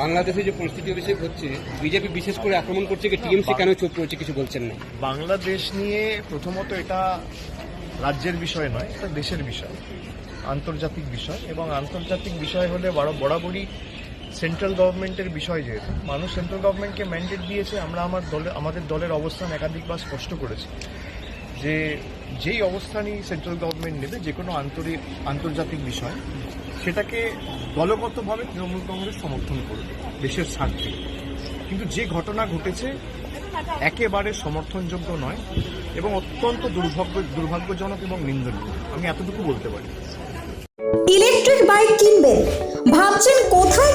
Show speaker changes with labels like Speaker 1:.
Speaker 1: বাংলাদেশে যে পরিস্থিতি বেশি হচ্ছে বিজেপি বিশেষ করে আক্রমণ করছে কি টিএমসি কেন চুপ রয়েছে কিছু বলছেন না?
Speaker 2: বাংলাদেশ নিয়ে প্রথমত এটা রাজ্যের বিষয় নয় এটা দেশের বিষয় আন্তর্জাতিক বিষয়। এবং আন্তর্জাতিক বিষয় হলে বড় বরাবরই সেন্ট্রাল গভর্নমেন্টের বিষয় যেহেতু। মানুষ সেন্ট্রাল গভর্নমেন্টকে ম্যান্ডেট দিয়েছে আমরা আমার দলে আমাদের দলের অবস্থান একাধিকবার স্পষ্ট করেছি যে যেই অবস্থানই সেন্ট্রাল গভর্নমেন্ট নেবে যে কোনো আন্তরিক আন্তর্জাতিক বিষয় সেটাকে দলগতভাবে তৃণমূল কংগ্রেস সমর্থন করবে, দেশের স্বার্থে। কিন্তু যে ঘটনা ঘটেছে, একেবারে সমর্থনযোগ্য নয় এবং অত্যন্ত দুর্ভাগ্য, দুর্ভাগ্যজনক এবং নিন্দনীয়। আমি এতটুকু বলতে পারি।
Speaker 3: ইলেকট্রিক বাইক কিনবেন। ভাবছেন কোথায়